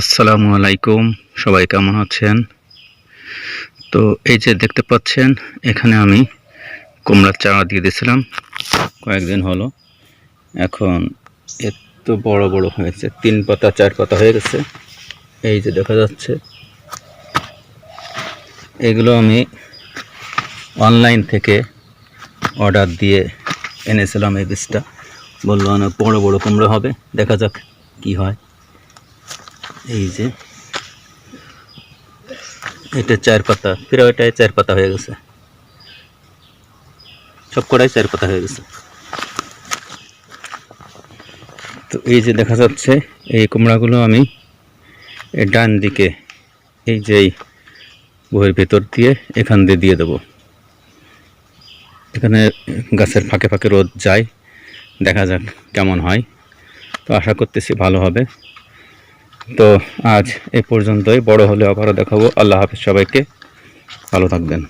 আসসালামু আলাইকুম, সবাই কেমন আছেন? তো এই যে দেখতে পাচ্ছেন, এখানে আমি কুমড়ার চারা দিয়ে দিয়েছিলাম, কয়েকদিন হলো। এখন এত বড় বড় হয়েছে, তিন পাতা, চার পাতা হয়ে গেছে। এই যে দেখা যাচ্ছে, এগুলো আমি অনলাইন থেকে অর্ডার দিয়ে এনেছিলাম এই বীজটা। বলল অনেক বড় বড় কুমড়ো হবে, দেখা যাক কি হয়। এই যে। এটা চার পাতা ফিরে ওইটাই চার পাতা হয়ে গেছে। সব কটাই চার পাতা হয়ে গেছে। তো এই যে দেখা যাচ্ছে, এই কুমড়াগুলো আমি ডান দিকে, এই যে বইয়ের ভেতর দিয়ে এখান দিয়ে দিয়ে দেবো। এখানে গাছের ফাঁকে ফাঁকে রোদ যায়, দেখা যাক কেমন হয়। তো আশা করতেছি ভালো হবে। তো আজ এ পর্যন্তই। বড় হলে আবারও দেখাবো। আল্লাহ হাফিজ সবাইকে। ভালো থাকবেন।